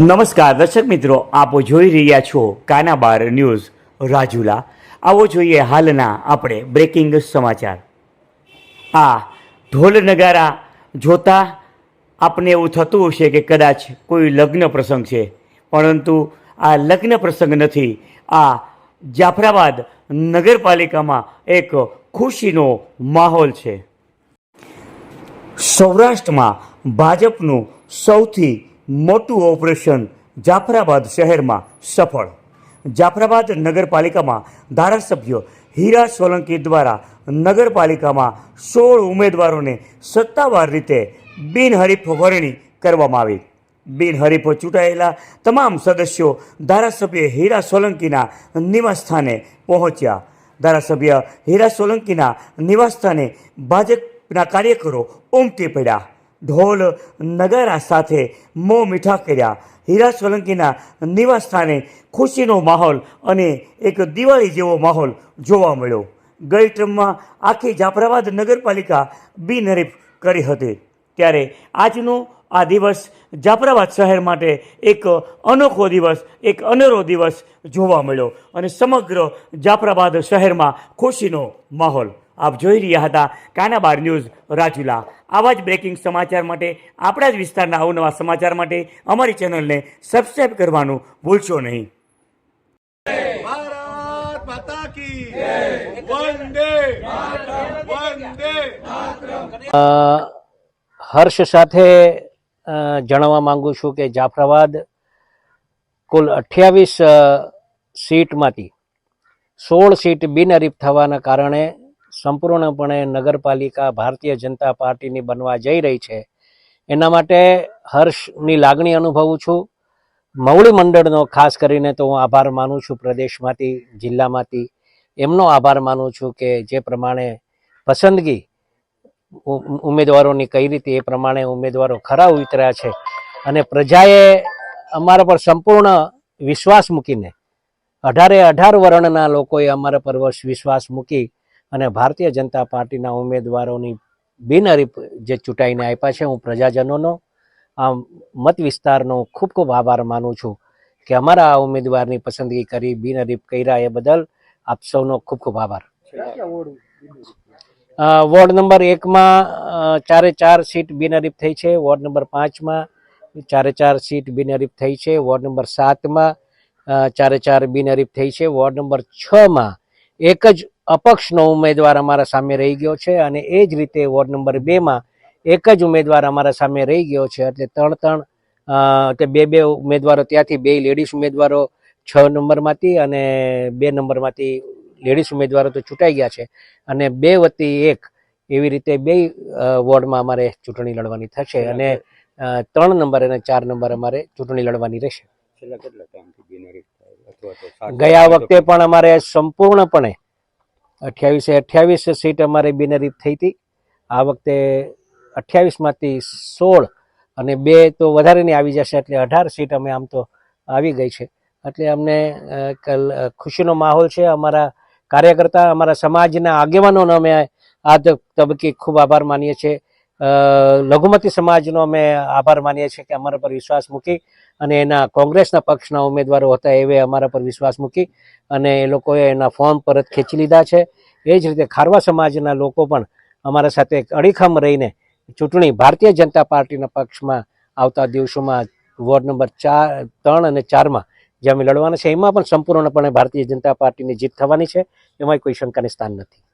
નમસ્કાર, દર્શક મિત્રો, આપ જોઈ રહ્યા છો કાનાબાર ન્યૂઝ, રાજુલા. આવો જોઈએ હાલના આપણે બ્રેકિંગ સમાચાર. આ ઢોલ નગારા જોતા આપને એવું થતું હશે કે કદાચ કોઈ લગ્ન પ્રસંગ છે. પરંતુ આ લગ્ન પ્રસંગ નથી. આ જાફરાબાદ નગરપાલિકામાં એક ખુશીનો માહોલ છે. સૌરાષ્ટ્રમાં ભાજપનું સૌથી મોટું ઓપરેશન જાફરાબાદ શહેરમાં સફળ. જાફરાબાદ નગરપાલિકામાં ધારાસભ્ય હીરા સોલંકી દ્વારા નગરપાલિકામાં સોળ ઉમેદવારોને સત્તાવાર રીતે બિનહરીફ વરણી કરવામાં આવી. બિનહરીફ ચૂંટાયેલા તમામ સદસ્યો ધારાસભ્ય હીરા સોલંકીના નિવાસસ્થાને પહોંચ્યા. ધારાસભ્ય હીરા સોલંકીના નિવાસસ્થાને ભાજપના કાર્યકરો ઉમટી પડ્યા. ઢોલ નગારા સાથે મોં મીઠા કર્યા. હીરા સોલંકીના નિવાસસ્થાને ખુશીનો માહોલ અને એક દિવાળી જેવો માહોલ જોવા મળ્યો. ગઈ ટ્રમમાં આખી જાફરાબાદ નગરપાલિકા બિનહરીફ કરી હતી. ત્યારે આજનો આ દિવસ જાફરાબાદ શહેર માટે એક અનોખો દિવસ, એક અનેરો દિવસ જોવા મળ્યો અને સમગ્ર જાફરાબાદ શહેરમાં ખુશીનો માહોલ આપ જોઈ રહ્યા હતા કાનાબાર ન્યૂઝ રાજુલા. આવા જ બ્રેકિંગ સમાચાર માટે આપણા જ વિસ્તારના અવનવા સમાચાર માટે અમારી ચેનલને સબસ્ક્રાઈબ કરવાનું ભૂલશો નહીં. ભારત માતા કી વંદે વંદે હર્ષ સાથે જણાવવા માંગુ છું કે જાફરાબાદ કુલ અઠ્યાવીસ સીટમાંથી સોળ સીટ બિનહરીફ થવાના કારણે સંપૂર્ણપણે નગરપાલિકા ભારતીય જનતા પાર્ટીની બનવા જઈ રહી છે. એના માટે હર્ષની લાગણી અનુભવું છું. મવડી મંડળનો ખાસ કરીને તો હું આભાર માનું છું પ્રદેશમાંથી, જિલ્લામાંથી. એમનો આભાર માનું છું કે જે પ્રમાણે પસંદગી ઉમેદવારોની કઈ રીતે એ પ્રમાણે ઉમેદવારો ખરા ઉતર્યા છે. અને પ્રજાએ અમારા પર સંપૂર્ણ વિશ્વાસ મૂકીને, અઢારે અઢાર વર્ણના લોકોએ અમારા પર વશ- વિશ્વાસ મૂકી અને ભારતીય જનતા પાર્ટીના ઉમેદવારોની બિનહરીફ જે ચૂંટાઈને આપ્યા છે, હું પ્રજાજનોનો આ મત વિસ્તારનો ખૂબ ખૂબ આભાર માનું છું કે અમારા આ ઉમેદવારની પસંદગી કરી, બિનહરીફ કર્યા એ બદલ આપ સૌનો ખૂબ ખૂબ આભાર. વોર્ડ નંબર એકમાં ચારે ચાર સીટ બિનહરીફ થઈ છે, વોર્ડ નંબર પાંચમાં ચારે ચાર સીટ બિનહરીફ થઈ છે, વોર્ડ નંબર સાતમાં ચારે ચાર બિનહરીફ થઈ છે, વોર્ડ નંબર છમાં એક જ અપક્ષનો ઉમેદવાર અમારા સામે રહી ગયો છે અને એ જ રીતે વોર્ડ નંબર બેમાં એક જ ઉમેદવાર અમારા સામે રહી ગયો છે. એટલે ત્રણ ત્રણ એટલે બે બે ઉમેદવારો ત્યાંથી બે લેડીઝ ઉમેદવારો છ નંબરમાંથી અને બે નંબરમાંથી લેડીઝ ઉમેદવારો તો ચૂંટાઈ ગયા છે. અને બે વતી એક એવી રીતે બે વોર્ડમાં અમારે ચૂંટણી લડવાની થશે અને ત્રણ નંબર અને ચાર નંબર અમારે ચૂંટણી લડવાની રહેશે. ગયા વખતે પણ અમારે સંપૂર્ણપણે અઠ્યાવીસે અઠ્યાવીસ સીટ અમારે બિનરીત થઈ હતી. આ વખતે અઠ્યાવીસમાંથી સોળ અને બે તો વધારેની આવી જશે એટલે અઢાર સીટ અમે આમ તો આવી ગઈ છે. એટલે અમને ખુશીનો માહોલ છે. અમારા કાર્યકર્તા, અમારા સમાજના આગેવાનોનો અમે આ તબક્કે ખૂબ આભાર માનીએ છીએ. લઘુમતી સમાજનો અમે આભાર માનીએ છીએ કે અમારા પર વિશ્વાસ મૂકી અને એના કોંગ્રેસના પક્ષના ઉમેદવારો હતા એવે અમારા પર વિશ્વાસ મૂકી અને એ લોકોએ એના ફોર્મ પરત ખેંચી લીધા છે. એ જ રીતે ખારવા સમાજના લોકો પણ અમારા સાથે એક અડીખમ રહીને ચૂંટણી ભારતીય જનતા પાર્ટીના પક્ષમાં આવતા દિવસોમાં વોર્ડ નંબર ચાર, ત્રણ અને ચારમાં જે અમે લડવાના છે, એમાં પણ સંપૂર્ણપણે ભારતીય જનતા પાર્ટીની જીત થવાની છે. એમાં કોઈ શંકાને સ્થાન નથી.